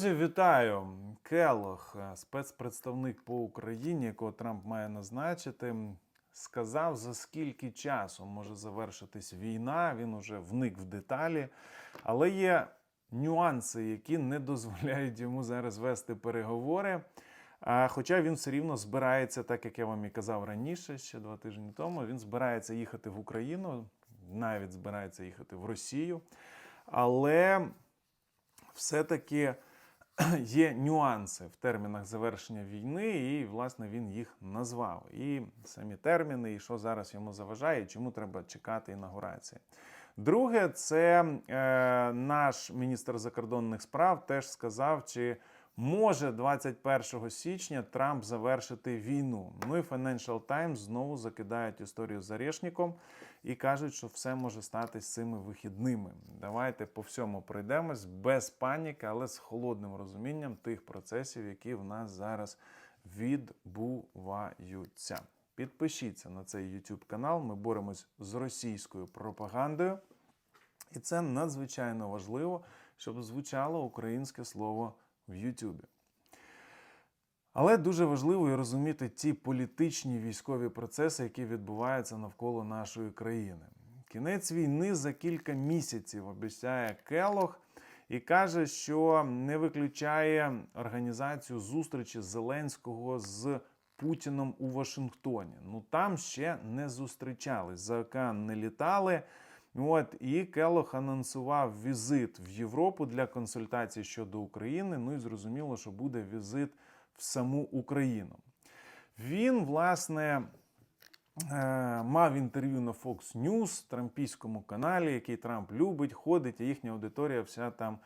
Друзі, вітаю! Келох, е, спецпредставник по Україні, якого Трамп має назначити, сказав, за скільки часу може завершитись війна. Він уже вник в деталі, але є нюанси, які не дозволяють йому зараз вести переговори. Хоча він все рівно збирається, так як я вам і казав раніше, ще два тижні тому, він збирається їхати в Україну, навіть збирається їхати в Росію. Але все-таки є нюанси в термінах завершення війни, і, власне, він їх назвав. І самі терміни, і що зараз йому заважає, і чому треба чекати інаугурації. Друге, це е, наш міністр закордонних справ теж сказав, чи може 21 січня Трамп завершити війну. Ну і Financial Times знову закидають історію з Орешником і кажуть, що все може стати з цими вихідними. Давайте по всьому пройдемось без паніки, але з холодним розумінням тих процесів, які в нас зараз відбуваються. Підпишіться на цей YouTube канал. Ми боремось з російською пропагандою. І це надзвичайно важливо, щоб звучало українське слово в Ютубі. Але дуже важливо і розуміти ті політичні військові процеси, які відбуваються навколо нашої країни. Кінець війни за кілька місяців обіцяє Келох і каже, що не виключає організацію зустрічі Зеленського з Путіном у Вашингтоні. Ну там ще не зустрічались, за океан не літали. От і Келох анонсував візит в Європу для консультацій щодо України. Ну і зрозуміло, що буде візит в саму Україну. Він, власне, е, мав інтерв'ю на Fox News, трампійському каналі, який Трамп любить, ходить, і їхня аудиторія вся там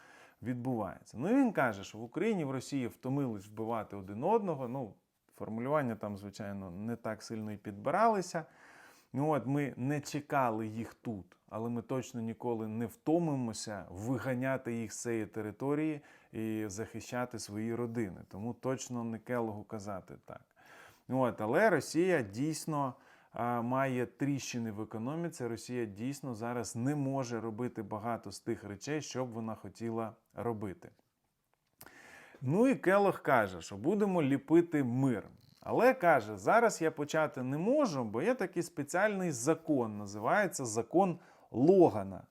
відбувається. Ну і він каже, що в Україні в Росії втомились вбивати один одного. Ну, формулювання там, звичайно, не так сильно і підбиралися. Ну от ми не чекали їх тут, але ми точно ніколи не втомимося виганяти їх з цієї території і захищати свої родини. Тому точно не келогу казати так. Ну От, але Росія дійсно а, має тріщини в економіці. Росія дійсно зараз не може робити багато з тих речей, що б вона хотіла робити. Ну і Келох каже, що будемо ліпити мир. Але каже, зараз я почати не можу, бо є такий спеціальний закон, називається закон Логана,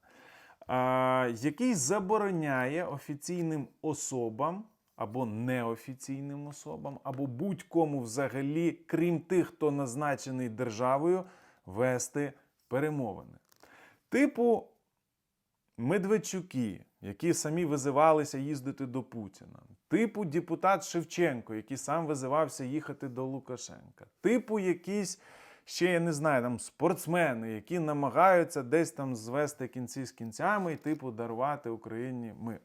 який забороняє офіційним особам або неофіційним особам, або будь-кому взагалі, крім тих, хто назначений державою, вести перемовини. Типу Медведчуки, які самі визивалися їздити до Путіна, типу депутат Шевченко, який сам визивався їхати до Лукашенка, типу якісь ще я не знаю, там спортсмени, які намагаються десь там звести кінці з кінцями і типу дарувати Україні мир.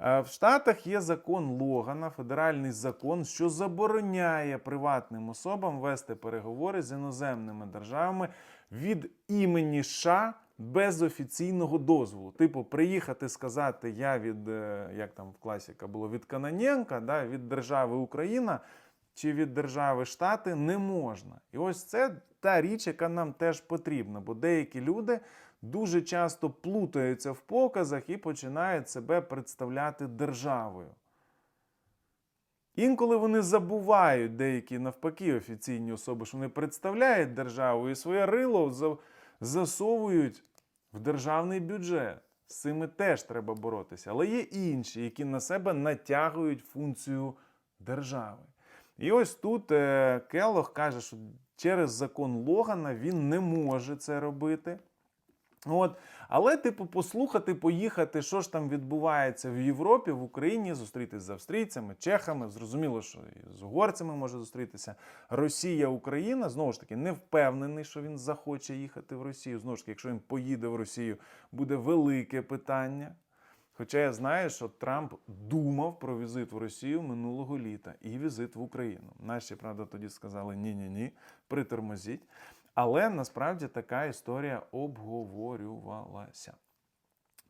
Е, В Штатах є закон Логана, федеральний закон, що забороняє приватним особам вести переговори з іноземними державами від імені США без офіційного дозволу. Типу, приїхати сказати я від, е, як там в класіка було, від Каноненка, да, від держави Україна чи від держави Штати не можна. І ось це та річ, яка нам теж потрібна, бо деякі люди дуже часто плутаються в показах і починають себе представляти державою. Інколи вони забувають деякі навпаки офіційні особи, що вони представляють державу і своє рило засовують в державний бюджет. З цими теж треба боротися. Але є інші, які на себе натягують функцію держави. І ось тут е, Келлог каже, що через закон Логана він не може це робити. От. Але, типу, послухати, поїхати, що ж там відбувається в Європі, в Україні, зустрітися з австрійцями, чехами. Зрозуміло, що і з угорцями може зустрітися. Росія, Україна. Знову ж таки, не впевнений, що він захоче їхати в Росію. Знову ж таки, якщо він поїде в Росію, буде велике питання. Хоча я знаю, що Трамп думав про візит в Росію минулого літа і візит в Україну. Наші, правда, тоді сказали ні-ні ні, притормозіть. Але насправді така історія обговорювалася.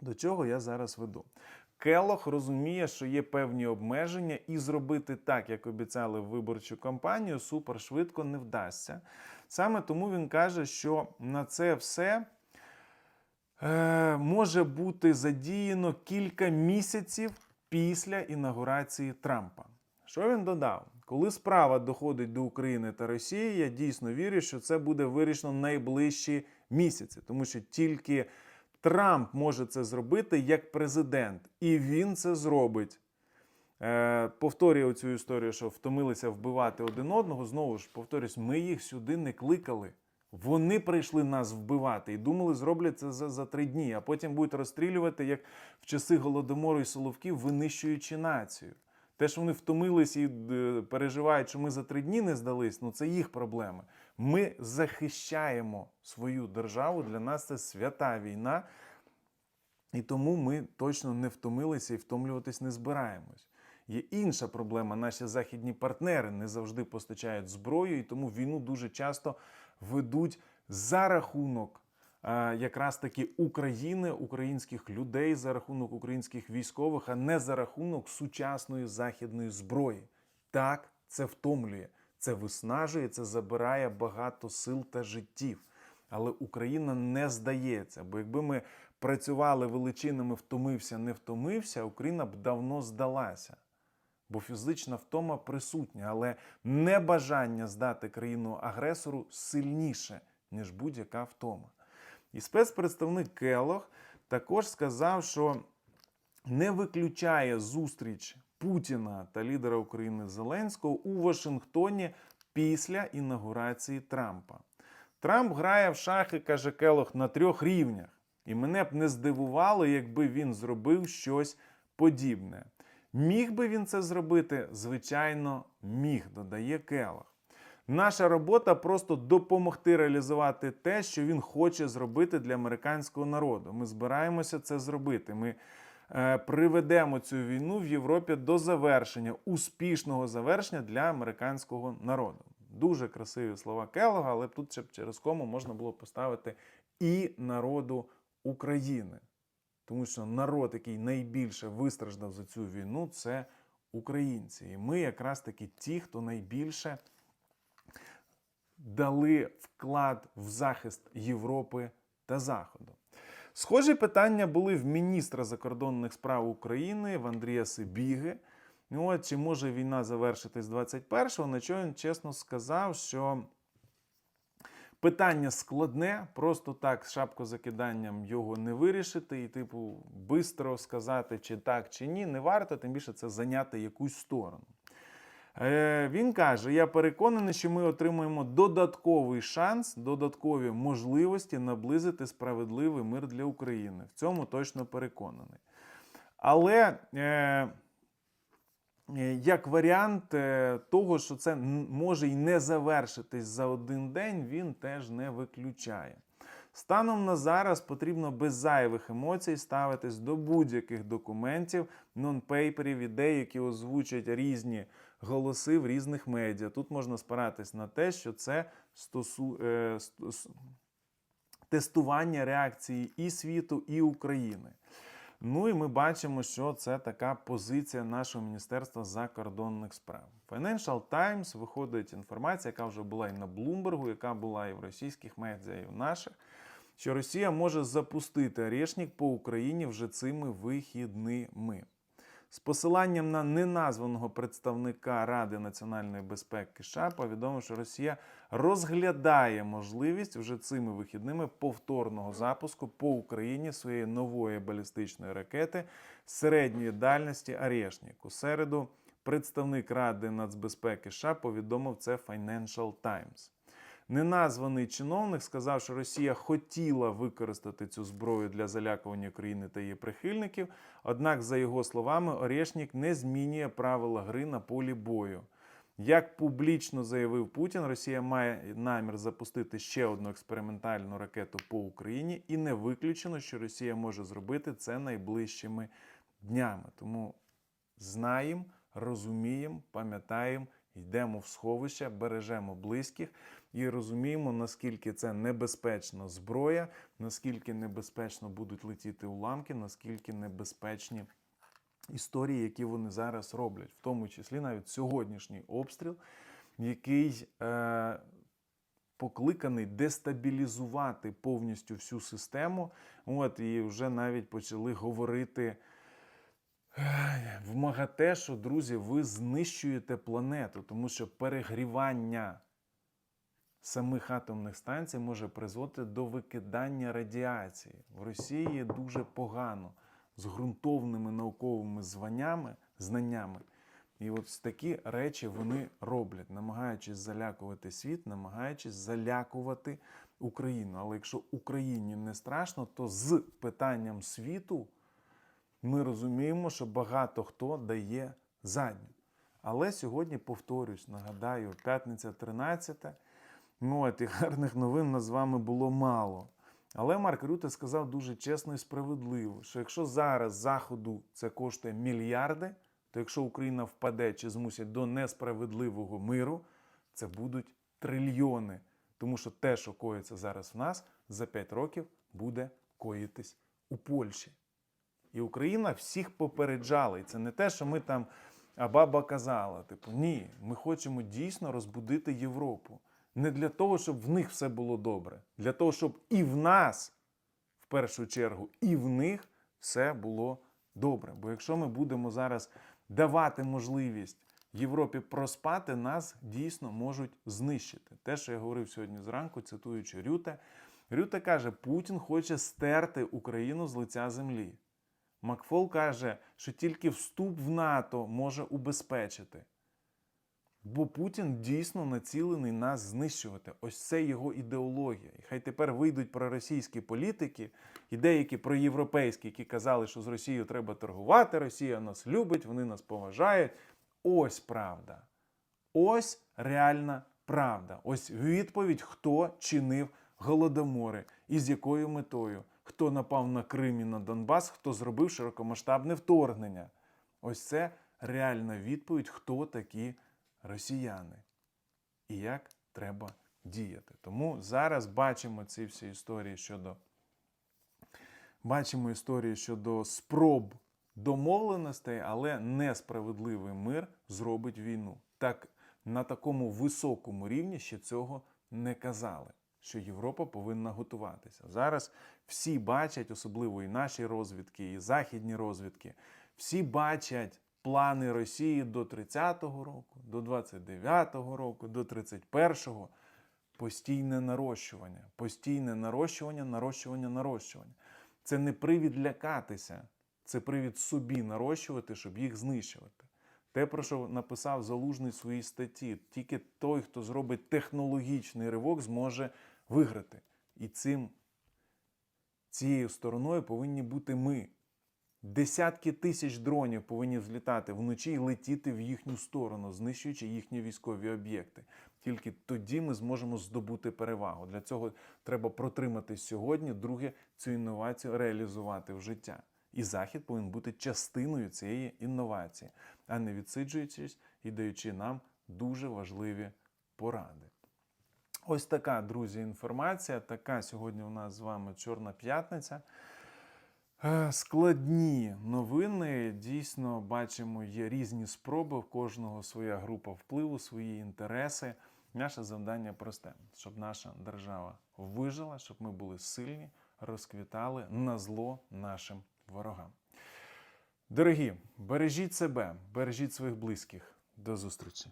До чого я зараз веду? Келох розуміє, що є певні обмеження, і зробити так, як обіцяли в виборчу кампанію, супер швидко не вдасться. Саме тому він каже, що на це все е, може бути задіяно кілька місяців після інаугурації Трампа. Що він додав? Коли справа доходить до України та Росії, я дійсно вірю, що це буде вирішено найближчі місяці, тому що тільки Трамп може це зробити як президент, і він це зробить. Е, повторюю цю історію, що втомилися вбивати один одного. Знову ж повторюсь, ми їх сюди не кликали. Вони прийшли нас вбивати і думали, зроблять це за, за три дні, а потім будуть розстрілювати, як в часи голодомору і Соловків, винищуючи націю. Те, що вони втомились і е, переживають, що ми за три дні не здались, ну це їх проблеми. Ми захищаємо свою державу. Для нас це свята війна, і тому ми точно не втомилися і втомлюватись не збираємось. Є інша проблема. Наші західні партнери не завжди постачають зброю, і тому війну дуже часто ведуть за рахунок якраз таки України, українських людей, за рахунок українських військових, а не за рахунок сучасної західної зброї. Так, це втомлює, це виснажує, це забирає багато сил та життів. Але Україна не здається, бо якби ми працювали величинами втомився, не втомився, Україна б давно здалася. Бо фізична втома присутня, але небажання здати країну агресору сильніше, ніж будь-яка втома. І спецпредставник Келох також сказав, що не виключає зустріч Путіна та лідера України Зеленського у Вашингтоні після інаугурації Трампа. Трамп грає в шахи, каже Келох, на трьох рівнях. І мене б не здивувало, якби він зробив щось подібне. Міг би він це зробити? Звичайно, міг, додає Келох. Наша робота просто допомогти реалізувати те, що він хоче зробити для американського народу. Ми збираємося це зробити. Ми е, приведемо цю війну в Європі до завершення, успішного завершення для американського народу. Дуже красиві слова Келога, але тут ще через кому можна було поставити і народу України. Тому що народ, який найбільше вистраждав за цю війну, це українці. І ми якраз таки ті, хто найбільше дали вклад в захист Європи та Заходу. Схожі питання були в міністра закордонних справ України в Андрія Сибіги. Ну, от, чи може війна завершитись 21-го, на що він чесно сказав, що питання складне, просто так з шапкозакиданням його не вирішити, і, типу, бистро сказати, чи так, чи ні, не варто, тим більше це зайняти якусь сторону. Е, Він каже: я переконаний, що ми отримуємо додатковий шанс, додаткові можливості наблизити справедливий мир для України. В цьому точно переконаний. Але е, е, як варіант е, того, що це може й не завершитись за один день, він теж не виключає. Станом на зараз потрібно без зайвих емоцій ставитись до будь-яких документів, нон-пейперів, ідей, які озвучать різні голоси в різних медіа. Тут можна спиратись на те, що це стосу... е, тестування реакції і світу, і України. Ну і ми бачимо, що це така позиція нашого Міністерства закордонних справ. Financial Times виходить інформація, яка вже була і на Блумбергу, яка була і в російських медіа, і в наших, що Росія може запустити орешник по Україні вже цими вихідними. З посиланням на неназваного представника Ради національної безпеки США повідомив, що Росія розглядає можливість вже цими вихідними повторного запуску по Україні своєї нової балістичної ракети середньої дальності «Орешник». У середу представник Ради нацбезпеки США повідомив це Financial Times. Неназваний чиновник сказав, що Росія хотіла використати цю зброю для залякування України та її прихильників. Однак, за його словами, Орешник не змінює правила гри на полі бою. Як публічно заявив Путін, Росія має намір запустити ще одну експериментальну ракету по Україні, і не виключено, що Росія може зробити це найближчими днями. Тому знаємо, розуміємо, пам'ятаємо, йдемо в сховище, бережемо близьких і розуміємо, наскільки це небезпечна зброя, наскільки небезпечно будуть летіти уламки, наскільки небезпечні історії, які вони зараз роблять, в тому числі навіть сьогоднішній обстріл, який е, покликаний дестабілізувати повністю всю систему. От і вже навіть почали говорити. Ай, В МАГАТЕ, що, друзі, ви знищуєте планету, тому що перегрівання самих атомних станцій може призводити до викидання радіації. В Росії дуже погано з ґрунтовними науковими званнями, знаннями. І от такі речі вони роблять, намагаючись залякувати світ, намагаючись залякувати Україну. Але якщо Україні не страшно, то з питанням світу ми розуміємо, що багато хто дає задню. Але сьогодні повторюсь, нагадаю, п'ятниця 13. Ну, от і гарних новин нас з вами було мало. Але Марк Рюте сказав дуже чесно і справедливо, що якщо зараз Заходу це коштує мільярди, то якщо Україна впаде чи змусять до несправедливого миру, це будуть трильйони. Тому що те, що коїться зараз в нас, за 5 років буде коїтись у Польщі. І Україна всіх попереджала. І це не те, що ми там а баба казала. Типу, ні, ми хочемо дійсно розбудити Європу. Не для того, щоб в них все було добре, для того, щоб і в нас, в першу чергу, і в них все було добре. Бо якщо ми будемо зараз давати можливість Європі проспати, нас дійсно можуть знищити. Те, що я говорив сьогодні зранку, цитуючи Рюте, Рюте каже, Путін хоче стерти Україну з лиця землі. Макфол каже, що тільки вступ в НАТО може убезпечити. Бо Путін дійсно націлений нас знищувати. Ось це його ідеологія. І хай тепер вийдуть проросійські політики і деякі проєвропейські, які казали, що з Росією треба торгувати, Росія нас любить, вони нас поважають. Ось правда. Ось реальна правда. Ось відповідь, хто чинив голодомори і з якою метою, хто напав на Крим і на Донбас, хто зробив широкомасштабне вторгнення. Ось це реальна відповідь, хто такі росіяни і як треба діяти. Тому зараз бачимо ці всі історії щодо бачимо історії щодо спроб домовленостей, але несправедливий мир зробить війну. Так на такому високому рівні ще цього не казали. Що Європа повинна готуватися. Зараз всі бачать, особливо і наші розвідки, і західні розвідки, всі бачать плани Росії до 30-го року, до 29-го року, до 31-го. Постійне нарощування, постійне нарощування, нарощування, нарощування. Це не привід лякатися, це привід собі нарощувати, щоб їх знищувати. Те, про що написав Залужний в своїй статті, тільки той, хто зробить технологічний ривок, зможе виграти. І цим цією стороною повинні бути ми. Десятки тисяч дронів повинні злітати вночі і летіти в їхню сторону, знищуючи їхні військові об'єкти. Тільки тоді ми зможемо здобути перевагу. Для цього треба протримати сьогодні, друге, цю інновацію реалізувати в життя. І Захід повинен бути частиною цієї інновації, а не відсиджуючись і даючи нам дуже важливі поради. Ось така, друзі, інформація. Така сьогодні у нас з вами Чорна п'ятниця. Е, Складні новини. Дійсно, бачимо, є різні спроби, в кожного своя група впливу, свої інтереси. Наше завдання просте, щоб наша держава вижила, щоб ми були сильні, розквітали на зло нашим ворогам. Дорогі, бережіть себе, бережіть своїх близьких. До зустрічі!